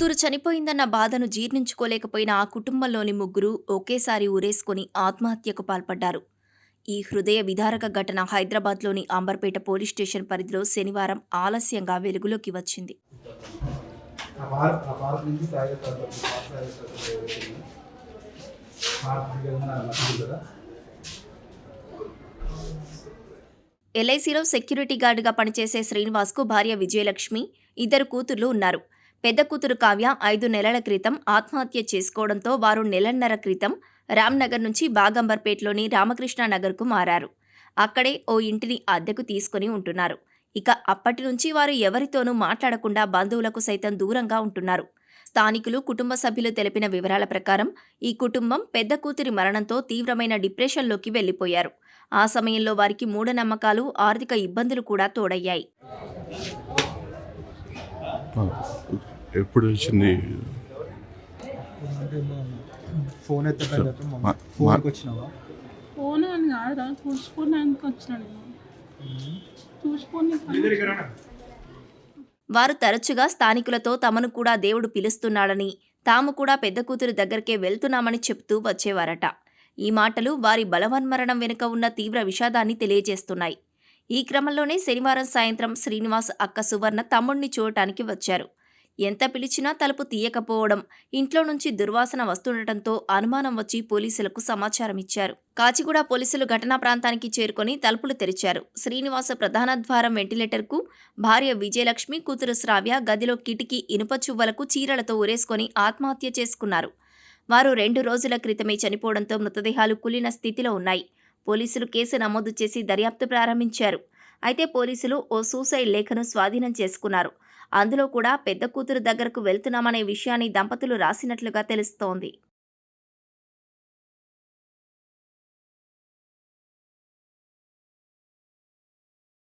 కూతురు చనిపోయిందన్న బాధను జీర్ణించుకోలేకపోయిన ఆ కుటుంబంలోని ముగ్గురు ఒకేసారి ఊరేసుకొని ఆత్మహత్యకు పాల్పడ్డారు. ఈ హృదయ విదారక ఘటన హైదరాబాద్లోని అంబర్పేట పోలీస్ స్టేషన్ పరిధిలో శనివారం ఆలస్యంగా వెలుగులోకి వచ్చింది. ఎల్ఐసిలో సెక్యూరిటీ గార్డుగా పనిచేసే శ్రీనివాస్కు భార్య విజయలక్ష్మి ఇద్దరు కూతుర్లు ఉన్నారు. పెద్ద కూతురు కావ్య ఐదు నెలల క్రితం ఆత్మహత్య చేసుకోవడంతో వారు నెలన్నర క్రితం రామ్నగర్ నుంచి బాగంబర్పేటలోని రామకృష్ణ నగర్కు మారారు. అక్కడే ఓ ఇంటిని అద్దెకు తీసుకుని ఉంటున్నారు. ఇక అప్పటి నుంచి వారు ఎవరితోనూ మాట్లాడకుండా బంధువులకు సైతం దూరంగా ఉంటున్నారు. స్థానికులు కుటుంబ సభ్యులు తెలిపిన వివరాల ప్రకారం ఈ కుటుంబం పెద్ద కూతురి మరణంతో తీవ్రమైన డిప్రెషన్లోకి వెళ్ళిపోయారు. ఆ సమయంలో వారికి మూఢనమ్మకాలు ఆర్థిక ఇబ్బందులు కూడా తోడయ్యాయి. ఎప్పుడు వచ్చింది? ఫోన్ ఫోన్ అని కాదురా చూసుకోవడానికి వారు తరచుగా స్థానికులతో తమను కూడా దేవుడు పిలుస్తున్నాడని తాము కూడా పెద్ద కూతురు దగ్గరికే వెళ్తున్నామని చెప్తూ వచ్చేవారట. ఈ మాటలు వారి బలవన్మరణం వెనుక ఉన్న తీవ్ర విషాదాన్ని తెలియజేస్తున్నాయి. ఈ క్రమంలోనే శనివారం సాయంత్రం శ్రీనివాస్ అక్క సువర్ణ తమ్ముణ్ణి చూడటానికి వచ్చారు. ఎంత పిలిచినా తలుపు తీయకపోవడం ఇంట్లో నుంచి దుర్వాసన వస్తుండటంతో అనుమానం వచ్చి పోలీసులకు సమాచారం ఇచ్చారు. కాచిగూడ పోలీసులు ఘటనా ప్రాంతానికి చేరుకొని తలుపులు తెరిచారు. శ్రీనివాస ప్రధాన ద్వారం వెంటిలేటర్కు భార్య విజయలక్ష్మి కూతురు శ్రావ్య గదిలో కిటికీ ఇనుప చువ్వలకు చీరలతో ఉరేసుకొని ఆత్మహత్య చేసుకున్నారు. వారు రెండు రోజుల క్రితమే చనిపోవడంతో మృతదేహాలు కులిన స్థితిలో ఉన్నాయి. పోలీసులు కేసు నమోదు చేసి దర్యాప్తు ప్రారంభించారు. అయితే పోలీసులు ఓ సూసైడ్ లేఖను స్వాధీనం చేసుకున్నారు. అందులో కూడా పెద్ద కూతురు దగ్గరకు వెళ్తున్నామనే విషయాన్ని దంపతులు రాసినట్లుగా తెలుస్తోంది.